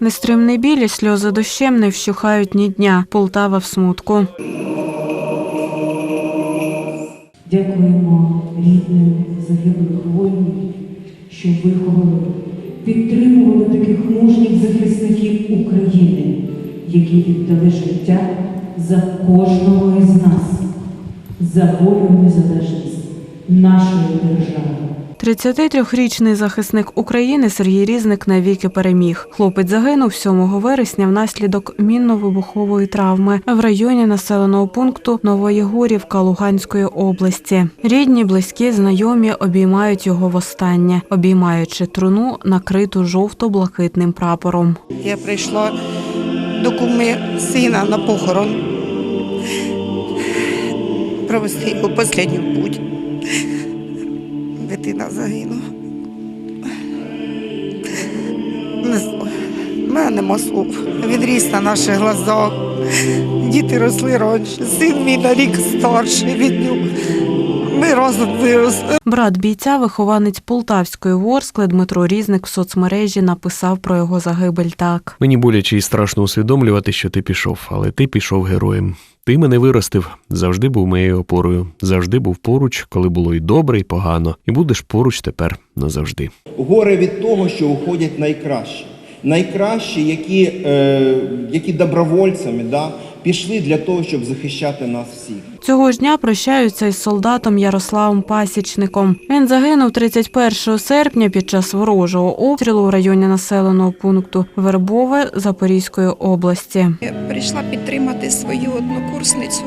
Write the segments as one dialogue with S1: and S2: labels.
S1: Нестримний біль і сльози дощем не вщухають ні дня. Полтава в смутку.
S2: Дякуємо рідним загиблих воїнів, що виховали, підтримували таких мужніх захисників України, які віддали життя за кожного із нас, за волю і незалежність нашої держави.
S1: 33-річний захисник України Сергій Різник навіки переміг. Хлопець загинув 7 вересня внаслідок мінно-вибухової травми в районі населеного пункту Новоєгорівка Луганської області. Рідні, близькі, знайомі обіймають його востаннє, обіймаючи труну, накриту жовто-блакитним прапором.
S3: Я прийшла до куми сина на похорон. Провести його останню путь. Дитина загинула. Не знаю. У мене нема слов. Він на наших глазах. Діти росли раніше. Син мій на рік старший від нього. Ми разом виросли.
S1: Брат бійця, вихованець Полтавської Ворскли Дмитро Різник в соцмережі написав про його загибель так.
S4: Мені боляче і страшно усвідомлювати, що ти пішов, але ти пішов героєм. Ти мене виростив, завжди був моєю опорою, завжди був поруч, коли було і добре, і погано, і будеш поруч тепер назавжди.
S5: горе від того, що уходять найкращі. Найкращі, які, е, які добровольцями да, пішли для того, щоб захищати нас всіх.
S1: Цього ж дня прощаються із солдатом Ярославом Пасічником. Він загинув 31 серпня під час ворожого обстрілу в районі населеного пункту Вербове Запорізької області.
S6: Я прийшла підтримати свою однокурсницю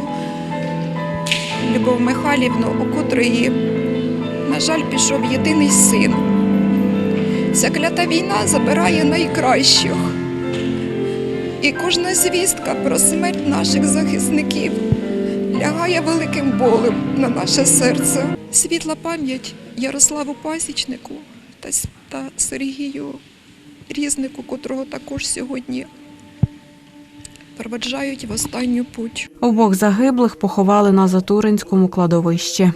S6: Любов Михайлівну, у котрої, на жаль, пішов єдиний син. Ця клята війна забирає найкращих. І кожна звістка про смерть наших захисників лягає великим болем на наше серце. Світла пам'ять Ярославу Пасічнику та, Сергію Різнику, котрого також сьогодні проведжають в останню путь.
S1: Обох загиблих поховали на Затуринському кладовищі.